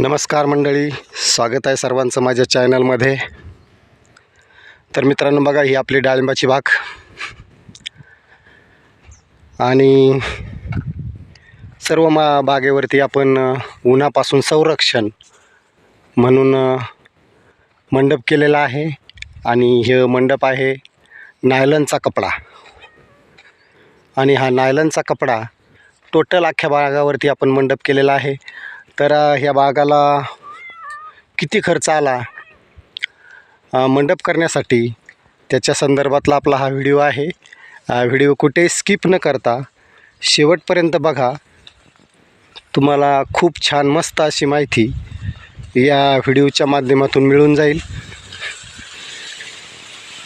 नमस्कार मंडळी स्वागत आहे सर्वांचं माझ्या चॅनलमध्ये. तर मित्रांनो बघा ही आपली डाळिंबाची बाग आणि सर्व मा बागेवरती आपण उन्हापासून संरक्षण म्हणून मंडप केलेला आहे. आणि हे मंडप आहे नायलनचा कपडा. आणि हा नायलनचा कपडा टोटल अख्ख्या बागावरती आपण मंडप केलेला आहे. तर ह्या बागाला किती खर्च आला? मंडप करण्यासाठी त्याच्या संदर्भातला आपला हा व्हिडिओ आहे. व्हिडिओ कुठे स्किप न करता शेवटपर्यंत बघा. तुम्हाला खूप छान मस्त अशी माहिती या व्हिडिओच्या माध्यमातून मिळून जाईल.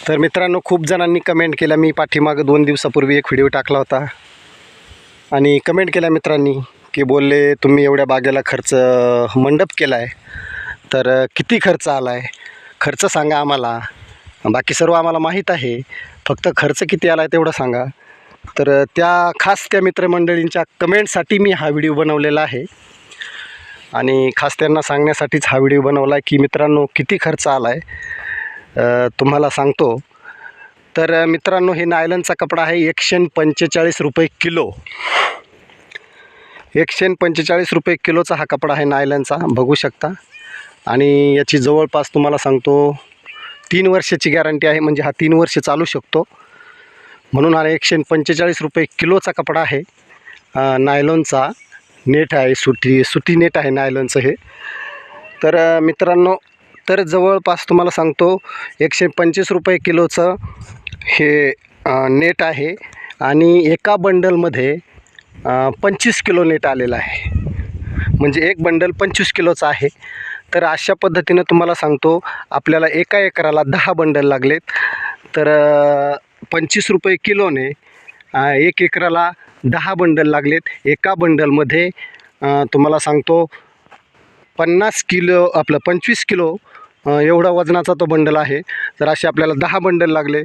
तर मित्रांनो खूप जणांनी कमेंट केला मी पाठीमागं दोन दिवसापूर्वी एक व्हिडिओ टाकला होता. आणि कमेंट केल्या मित्रांनी की बोलले तुम्ही एवढ्या बागेला खर्च मंडप केला आहे तर किती खर्च आला आहे खर्च सांगा आम्हाला. बाकी सर्व आम्हाला माहीत आहे. फक्त खर्च किती आला आहे तेवढं सांगा. तर त्या खास त्या मित्रमंडळींच्या कमेंटसाठी मी हा व्हिडिओ बनवलेला आहे. आणि खास त्यांना सांगण्यासाठीच हा व्हिडिओ बनवला आहे की मित्रांनो किती खर्च आला आहे तुम्हाला सांगतो. तर मित्रांनो हे नायलनचा कपडा आहे एकशे पंचेचाळीस रुपये किलो. एकशे पंचेचाळीस रुपये किलोचा हा कपडा आहे नायलनचा बघू शकता. आणि याची जवळपास तुम्हाला सांगतो तीन वर्षाची गॅरंटी आहे म्हणजे हा तीन वर्ष चालू शकतो. म्हणून हा एकशे पंचेचाळीस रुपये किलोचा कपडा आहे नायलॉनचा. नेट आहे सुटी सुटी नेट आहे नायलॉनचं हे. तर मित्रांनो तर जवळपास तुम्हाला सांगतो एकशे पंचवीस रुपये किलोचं हे नेट आहे. आणि एका बंडलमध्ये पंचवीस किलो नेट आलेलं आहे. म्हणजे एक बंडल पंचवीस किलोचं आहे. तर अशा पद्धतीनं तुम्हाला सांगतो आपल्याला एका एकराला दहा बंडल लागलेत. तर पंचवीस रुपये किलोने एक एकराला दहा बंडल लागलेत. एका बंडलमध्ये तुम्हाला सांगतो पन्नास किलो आपलं पंचवीस किलो एवढा वजनाचा तो बंडल आहे. तर असे आपल्याला दहा बंडल लागले.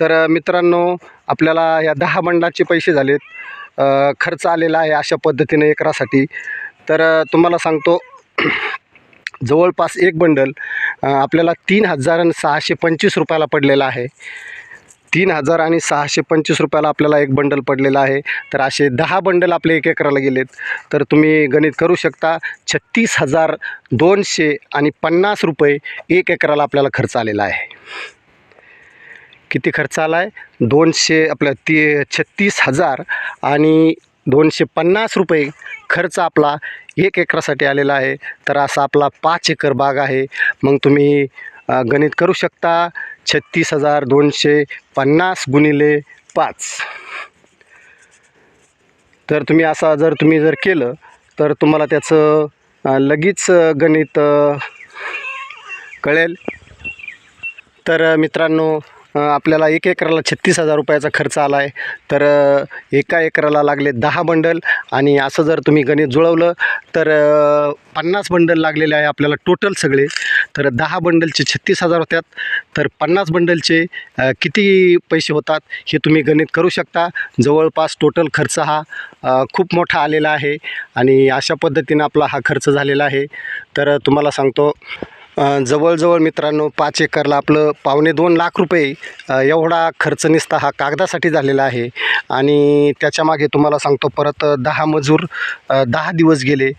तर मित्रांनो आपल्याला या दहा बंडाचे पैसे झालेत. खर्च आलेला आहे अशा पद्धतीने एकरासाठी. तर तुम्हाला सांगतो जवळपास एक बंडल आपल्याला तीन हजार आणि सहाशे पंचवीस रुपयाला पडलेला आहे. तीन हजार आणि सहाशे पंचवीस रुपयाला आपल्याला एक बंडल पडलेला आहे. तर असे दहा बंडल आपले एक एकराला गेलेत. तर तुम्ही गणित करू शकता छत्तीस हजार दोनशे आणि पन्नास रुपये एक एकराला आपल्याला खर्च आलेला आहे. किती खर्च आला आहे दोनशे आपल्या ती छत्तीस हजार आणि दोनशे पन्नास रुपये खर्च आपला एक एकरासाठी आलेला आहे. तर असा आपला पाच एकर बाग आहे. मग तुम्ही गणित करू शकता. छत्तीस हजार दोनशे पन्नास गुणिले पाच. तर तुम्ही असा जर तुम्ही जर केलं तर तुम्हाला त्याचं लगेच गणित कळेल. तर मित्रांनो आपल्याला एक एकराला छत्तीस हजार रुपयाचा खर्च आला आहे तर एका एकराला लागले दहा बंडल आणि असं जर तुम्ही गणित जुळवलं तर पन्नास बंडल लागलेले आहे आपल्याला टोटल सगळे. तर दहा बंडलचे छत्तीस हजार होत्यात. तर पन्नास बंडलचे किती पैसे होतात हे तुम्ही गणित करू शकता. जवळपास टोटल खर्च हा खूप मोठा आलेला आहे आणि अशा पद्धतीनं आपला हा खर्च झालेला आहे. तर तुम्हाला सांगतो जवळजवळ मित्रांनो पाच एकरला आपलं पावणे दोन लाख रुपये एवढा खर्च निसता हा कागदासाठी झालेला आहे. आणि त्याच्यामागे तुम्हाला सांगतो परत दहा मजूर दहा दिवस गेले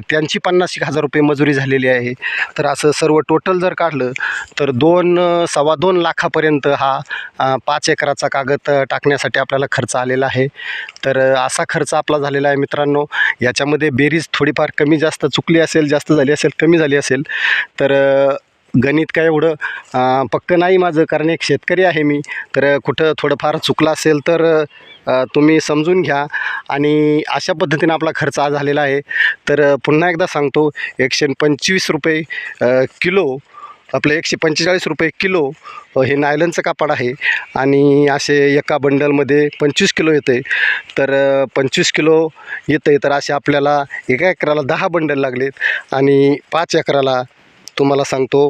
त्यांची पन्नास एक हजार रुपये मजुरी झालेली आहे. तर असं सर्व टोटल जर काढलं तर दोन सव्वा दोन लाखापर्यंत हा पाच एकराचा कागद टाकण्यासाठी आपल्याला खर्च आलेला आहे. तर असा खर्च आपला झालेला आहे मित्रांनो. याच्यामध्ये बेरीज थोडीफार कमी जास्त चुकली असेल जास्त झाली असेल कमी झाली असेल. तर गणित काय एवढं पक्क पक्कं नाही माझं कारण एक शेतकरी आहे मी. तर कुठं थोडंफार चुकलं असेल तर तुम्ही समजून घ्या. आणि अशा पद्धतीनं आपला खर्च आज झालेला आहे. तर पुन्हा एकदा सांगतो एकशे पंचवीस रुपये किलो आपलं एकशे पंचेचाळीस रुपये किलो हे नायलनचं कापड आहे. आणि असे एका बंडलमध्ये पंचवीस किलो येते तर पंचवीस किलो येते तर असे आपल्याला एका एकराला दहा बंडल लागलेत. आणि पाच एकराला तुम्हाला सांगतो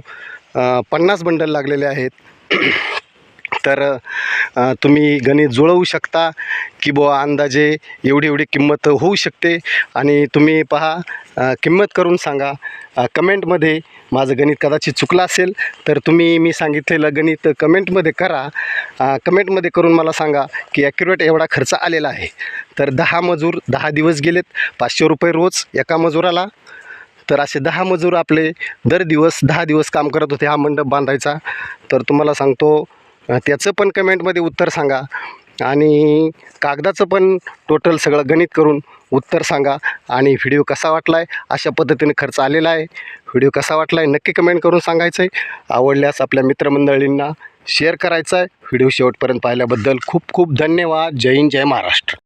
पन्नास बंडल लागलेले आहेत. तर तुम्ही गणित जुळवू शकता की बुवा अंदाजे एवढी एवढी किंमत होऊ शकते. आणि तुम्ही पहा किंमत करून सांगा. कमेंटमध्ये माझं गणित कदाचित चुकलं असेल तर तुम्ही मी सांगितलेलं गणित कमेंटमध्ये करा. कमेंटमध्ये करून मला सांगा की ॲक्युरेट एवढा खर्च आलेला आहे. तर दहा मजूर दहा दिवस गेलेत पाचशे रुपये रोज एका मजुराला. तर असे दहा मजूर आपले दर दिवस दहा दिवस काम करत होते हा मंडप बांधायचा. तर तुम्हाला सांगतो त्याचं पण कमेंटमध्ये उत्तर सांगा आणि कागदाचं पण टोटल सगळं गणित करून उत्तर सांगा आणि व्हिडिओ कसा वाटला आहे अशा पद्धतीने खर्च आलेला आहे. व्हिडिओ कसा वाटला आहे नक्की कमेंट करून सांगायचं आहे आवडल्यास आपल्या मित्रमंडळींना शेअर करायचा आहे व्हिडिओ शेवटपर्यंत पाहिल्याबद्दल खूप खूप धन्यवाद. जय हिंद जय महाराष्ट्र.